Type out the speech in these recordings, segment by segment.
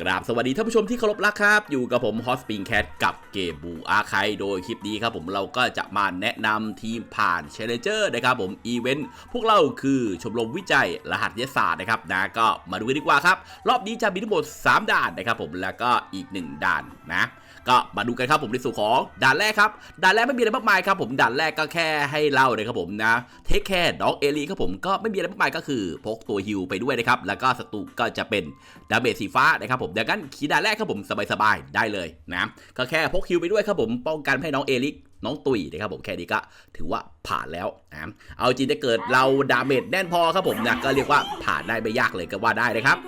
กราบสวัสดีท่านผู้ชมที่เคารพรักครับ อยู่กับผมฮอสปิงแคทกับเกมบูอาไคโดยคลิปนี้ครับผมเราก็จะมาแนะนำทีมผ่านเชลเจอร์นะครับผมอีเวนต์พวกเราคือชมรมวิจัยรหัสยศาสตร์นะครับนะก็มาดูกันดีกว่าครับ รอบนี้จะมีทั้งหมด 3 ด่านนะครับผมแล้วก็อีก 1 ด่านนะ ก็มาดูกันครับผมในส่วนของด่านแรกครับด่านแรกไม่มีอะไรมากมายครับผมด่านแรกก็แค่ให้เล่าเลยครับผมนะเทคแคร์ด็อกเอลีครับผมก็ไม่มีอะไรมากมายก็คือพกตัวฮิลไปด้วยนะครับแล้วก็ศัตรูก็จะเป็นดาเมจสีฟ้านะครับผมดังนั้นขี่ด่านแรกครับผมสบายๆได้เลยนะก็แค่พกฮิลไปด้วยครับผมป้องกันให้น้องเอลิกน้องตุยนะครับผมแค่นี้ก็ถือว่าผ่านแล้วนะเอาจริงถ้าเกิดเราดาเมจแน่นพอครับผมนะก็เรียกว่าผ่านได้ไม่ยากเลยก็ว่าได้นะครับ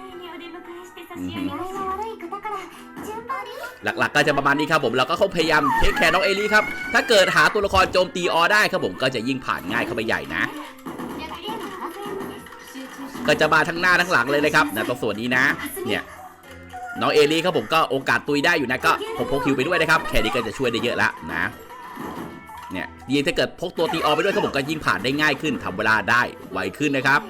หลักๆก็จะประมาณนี้ครับผมเราก็คงพยายามเทคแคร์น้องเอลี่ครับ ถ้าเกิดหาตัวละครโจมตีออได้ครับผมก็จะยิ่งผ่านง่ายเข้าไปใหญ่นะ ก็จะมาทั้งหน้าทั้งหลังเลยนะครับนะตรงส่วนนี้นะ เนี่ยน้องเอลี่ครับผมก็โอกาสตุยได้อยู่นะก็ผมพกคิวไปด้วยนะครับแค่นี้ก็จะช่วยได้เยอะละนะเนี่ยยิ่งถ้าเกิดพกตัวตีออไปด้วยครับผมก็ยิ่งผ่านได้ง่ายขึ้นทำเวลาได้ไวขึ้นนะครับ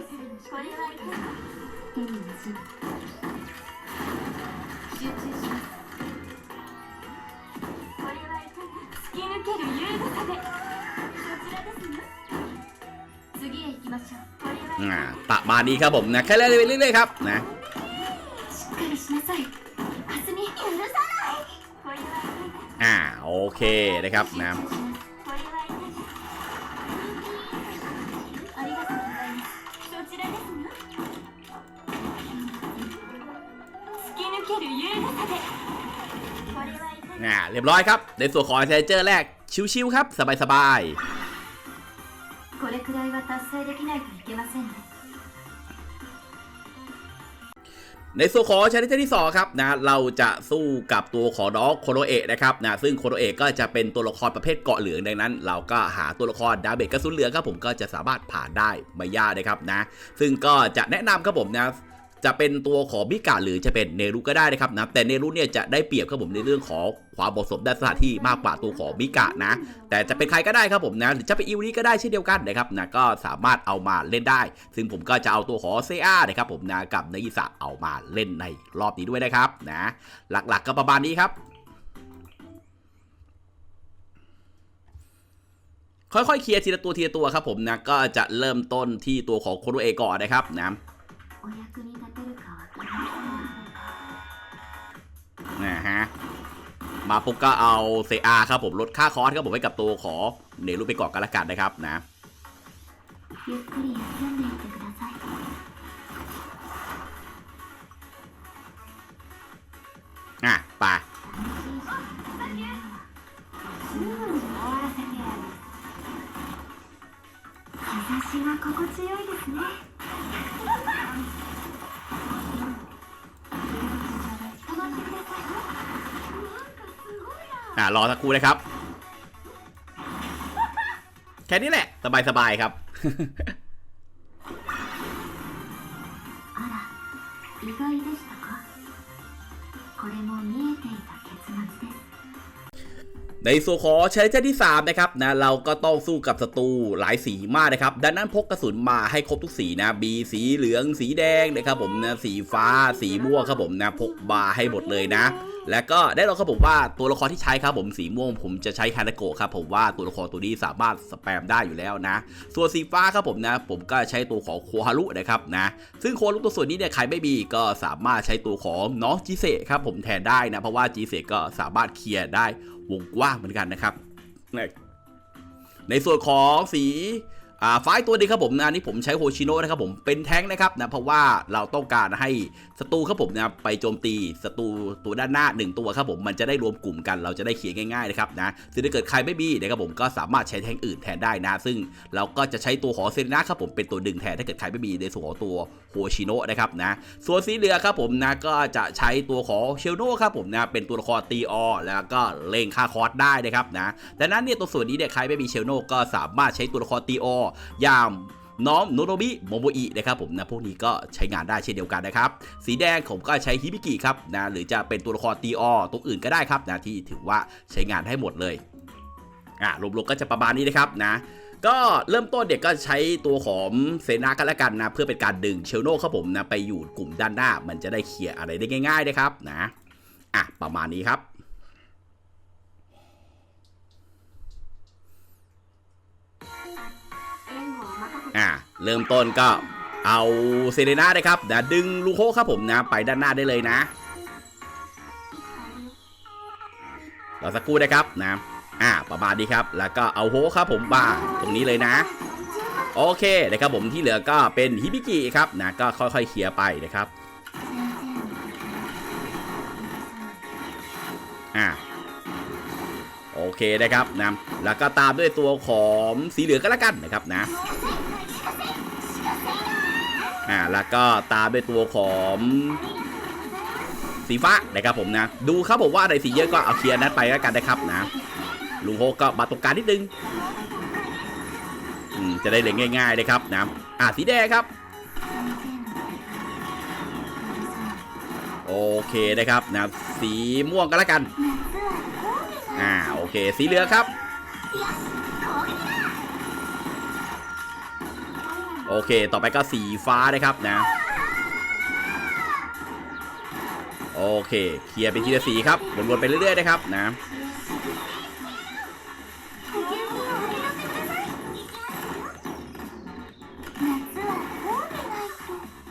มาณนี้ครับผมนะแค่เล่นไปเรื่อยๆครับนะ อ่าโอเคนะครับนะ อ่าเรียบร้อยครับ ในส่วนของเทเจอร์แรก ชิวๆครับ สบาย これくらいは達成できないといけませんね ในส่วนของชาเลนจ์ที่2ครับนะเราจะสู้กับตัวของน้องโคโนเอะนะครับนะซึ่งโคโนเอะก็จะเป็นตัวละครประเภทเกาะเหลืองดังนั้น เราก็หาตัวละครดาเบจกระสุนเหลืองครับผมก็จะสามารถผ่านได้ไม่ยากนะครับนะซึ่งก็จะแนะนำครับผมนะ จะเป็นตัวของบิกาหรือจะเป็นเนรุก็ได้นะครับนะแต่เนรุเนี่ยจะได้เปรียบครับผมในเรื่องของความเหมาะสมด้านสถานที่มากกว่าตัวของบิกะนะ แต่จะเป็นใครก็ได้ครับผมนะหรือจะเป็นอิวนี้ก็ได้เช่นเดียวกันนะครับนะก็สามารถเอามาเล่นได้ ซึ่งผมก็จะเอาตัวของเซอานะครับผมนะกับนายิสะเอามาเล่นในรอบนี้ด้วยนะครับนะหลักๆก็ประมาณนี้ครับค่อยๆเคลียร์ทีละตัวทีละตัวครับผมนะก็จะเริ่มต้นที่ตัวของโคโนเอก่อนนะครับนะ お役に立てるかわかりません นะฮะ มาปุ๊บก็เอาเซอาครับผมลดค่าคอร์สครับผมไว้กับตัวขอเนรุไปก่อนกันละกันนะครับนะ ゆっくり休んでいってください อ่ะไป 日差しが心地よいですね止まってください อ่ะรอสักครู่นะครับ แค่นี้แหละ สบายๆครับ あら意外でしたかこれも見えていた結末です ในส่วนของใช้เจอร์ที่3นะครับนะเราก็ต้องสู้กับศัตรูหลายสีมากนะครับดังนั้นพกกระสุนมาให้ครบทุกสีนะบีสีเหลืองสีแดงนะครับผมนะสีฟ้าสีม่วงครับผมนะพกบาให้หมดเลยนะ แล้วก็ได้เราครับผมว่าตัวละครที่ใช้ครับผมสีม่วงผมจะใช้ฮานาโกะครับผมว่าตัวละครตัวนี้สามารถสแปมได้อยู่แล้วนะ ส่วนสีฟ้าครับผมนะ ผมก็ใช้ตัวของโคฮารุนะครับนะซึ่งโคฮารุตัวส่วนนี้เนี่ยใครไม่มีก็สามารถใช้ตัวของน้องจิเซครับผมแทนได้นะเพราะว่าจิเซก็สามารถเคลียร์ได้วงกว้างเหมือนกันนะครับในส่วนของสี อ่าไฟตัวนี้ครับผมอันนี่ผมใช้โฮชิโนะนะครับผมเป็นแท้งนะครับนะเพราะว่าเราต้องการให้ศัตรูครับผมนะไปโจมตีศัตรูตัวด้านหน้า 1 ตัวครับผมมันจะได้รวมกลุ่มกัน เราจะได้เขียนง่ายๆนะครับนะซึ่งถ้าเกิดใครไม่มีนะครับผมก็สามารถใช้แท้งอื่นแทนได้นะ ซึ่งเราก็จะใช้ตัวของเซนนะครับผมเป็นตัวดึงแทนถ้าเกิดใครไม่มีในส่วนของตัวโฮชิโนะนะครับนะส่วนสีเหลือครับผมนะก็จะใช้ตัวของเชลโนครับผมนะเป็นตัวละครตีออแล้วก็เล่งค่าคอร์สได้นะครับนะดังนั้นเนี่ยตัวส่วนนี้เนี่ยใครไม่มีเชลโนก็สามารถใช้ตัวละครตีออยางน้องโนโนบิโมโมอินะครับผมนะพวกนี้ก็ใช้งานได้เช่นเดียวกันนะครับ สีแดงผมก็ใช้ฮิบิกิครับนะหรือจะเป็นตัวละครตีอตัวอื่นก็ได้ครับนะที่ถือว่าใช้งานให้หมดเลยอะรวมๆก็จะประมาณนี้นะครับนะก็เริ่มต้นเด็กก็ใช้ตัวของเซนากันล้วกันนะเพื่อเป็นการดึงเชลโน่ครับผมนะไปอยู่กลุ่มด้านหน้า มันจะได้เคลียร์อะไรได้ง่ายๆนะครับนะอะประมาณนี้ครับ เริ่มต้นก็เอาเซเรนานะครับนะดึงลูโคครับผมนะไปด้านหน้าได้เลยนะรอสักครู่นะครับนะอ่าประมาณนี้ครับ แล้วก็เอาโฮครับผมบ้าตรงนี้เลยนะ โอเคนะครับผมที่เหลือก็เป็นฮิบิกิครับนะก็ค่อยๆเคลียร์ไปนะครับอ่าโอเคนะครับนะแล้วก็ตามด้วยตัวของสีเหลืองก็แล้วกันนะครับนะ อ่าแล้วก็ตามด้วยตัวของสีฟ้านะครับผมนะ ดูครับผมว่าอะไรสีเยอะก็เอาเคลียร์นั้นไปแล้วกันนะครับนะลุงโฮก็มาตรงกลางนิดนึงจะได้เล่นง่ายๆนะครับนะอ่าสีแดงครับ โอเคนะครับนะสีม่วงก็แล้วกัน อ่าโอเค สีเหลืองครับ โอเค ต่อไปก็สีฟ้านะครับนะ โอเค เคลียร์เป็นทีละสีครับ วนๆไปเรื่อยๆนะครับนะ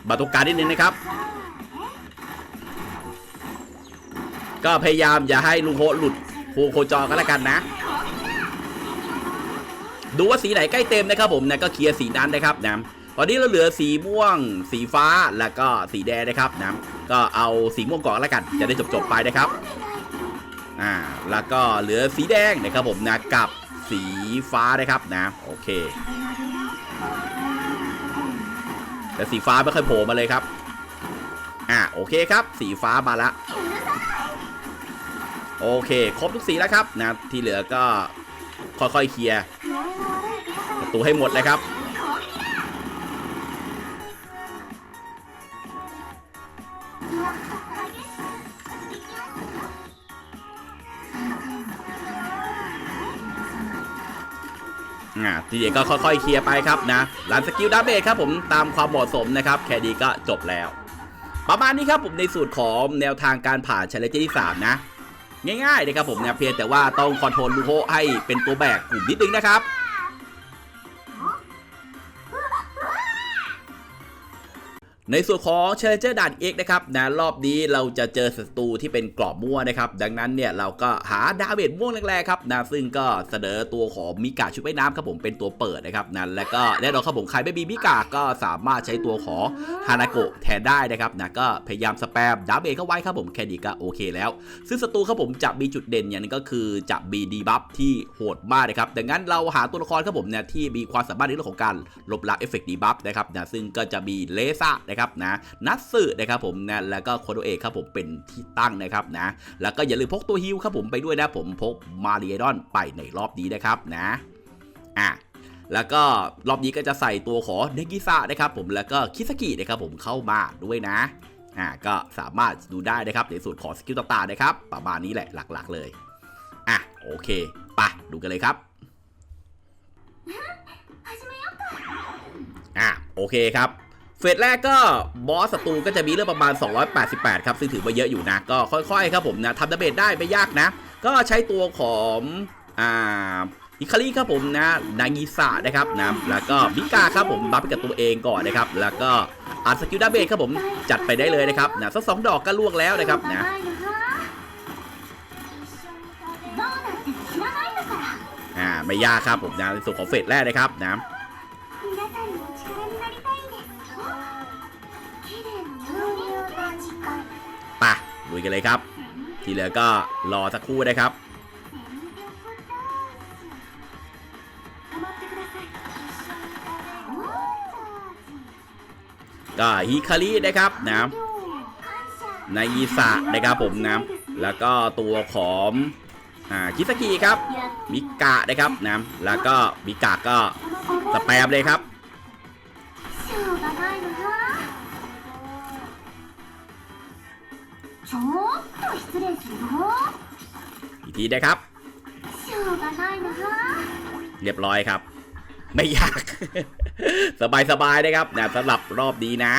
มาตรงกลางนิดนึงนะครับ ก็พยายามอย่าให้ลุงโฮหลุดโคโคจรก็แล้วกันนะ ดูว่าสีไหนใกล้เต็มนะครับผมนะก็เคลียร์สีนั้นนะครับนะตอนนี้เราเหลือสีม่วง สีฟ้าแล้วก็สีแดงนะครับนะก็เอาสีม่วงก่อนแล้วกันจะได้จบๆไปนะครับอ่าแล้วก็เหลือสีแดงนะครับผมนะกับสีฟ้านะครับนะโอเค แต่สีฟ้าไม่ค่อยโผล่มาเลยครับอ่าโอเคครับ สีฟ้ามาละโอเค ครบทุกสีแล้วครับนะที่เหลือก็ค่อยๆเคลียร์ ประตูให้หมดเลยครับ อ่าทีเดียก็ค่อยๆเคลียร์ไปครับนะหลังสกิลดาเมจครับผมตามความเหมาะสมนะครับ แค่นี้ก็จบแล้ว ประมาณนี้ครับผมในสูตรของแนวทางการผ่านชาเลนจ์ที่ 3 นะ ง่ายๆนะครับผมเนี่ยเพียงแต่ว่าต้องคอนโทรลลูโฮให้เป็นตัวแบกกลุ่มนิดนึงนะครับ ในส่วนของ Challenger ด่าน X นะครับนะรอบนี้เราจะเจอศัตรูที่เป็นกรอบม่วนะครับ ดังนั้นเนี่ยเราก็หาดาเมจม่วงแรงๆครับนะซึ่งก็เสนอตัวของมิกาชุดว่ายน้ำครับผมเป็นตัวเปิดนะครับนะแล้วก็แน่นอนครับผมใครไม่มีมิกาก็สามารถใช้ตัวของฮานาโกะแทนได้นะครับนะก็พยายามสแปมดาเมจเข้าไว้ครับผมแค่นี้ก็โอเคแล้ว ซึ่งศัตรูครับผมจะมีจุดเด่นอย่างหนึงก็คือจะมีดีบัฟที่โหดมากนะครับดังนั้นเราหาตัวละครครับผมเนี่ยที่มีความสามารถในเรื่องของการลบล้างเอฟเฟกต์ดีบัฟนะครับนะซึ่งก็จะมีเลซ่านะครับนะนัทสึนะครับผมนะแล้วก็โคโดเอะครับผมเป็นที่ตั้งนะครับนะแล้วก็อย่าลืมพกตัวฮิลครับผมไปด้วยนะผมพกมาริเอดอนไปในรอบนี้นะครับนะอะแล้วก็รอบนี้ก็จะใส่ตัวของเนกิซะนะครับผมแล้วก็คิสกินะครับผมเข้ามาด้วยนะอ่าก็สามารถดูได้นะครับในส่วนของสกิลต่างๆนะครับ ประมาณนี้แหละหลักๆเลยอะโอเคไปดูกันเลยครับอะโอเคครับ เฟสแรกก็บอสศัตรูก็จะมีเรื่องประมาณ 288 ครับ ซึ่งถือว่าเยอะอยู่นะ ก็ค่อยๆ ครับผมนะทำดาเมจได้ไม่ยากนะ ก็ใช้ตัวของอ่าอิคารีครับผมนะ นางิสะนะครับนะ แล้วก็มิกาครับผมบัฟไปกับตัวเองก่อนนะครับ แล้วก็อัดสกิลดาเมจครับผมจัดไปได้เลยนะครับนะสักสองดอกก็ล่วงแล้วนะครับนะอ่าไม่ยากครับผมนะในส่วนของเฟสแรกนะครับนะ ลุยกันเลยครับ ที่เหลือก็รอสักครู่นะครับก็ฮิคารินะครับนะนายิสะนะครับผมนะแล้วก็ตัวของอาคิสกิครับมิกะนะครับนะแล้วก็มิกะก็สแปมเลยครับ ちょっと失礼するよ อีกทีนะครับ しょうがないのよ เรียบร้อยครับ ไม่ยาก สบายๆนะครับนะสำหรับรอบนี้นะ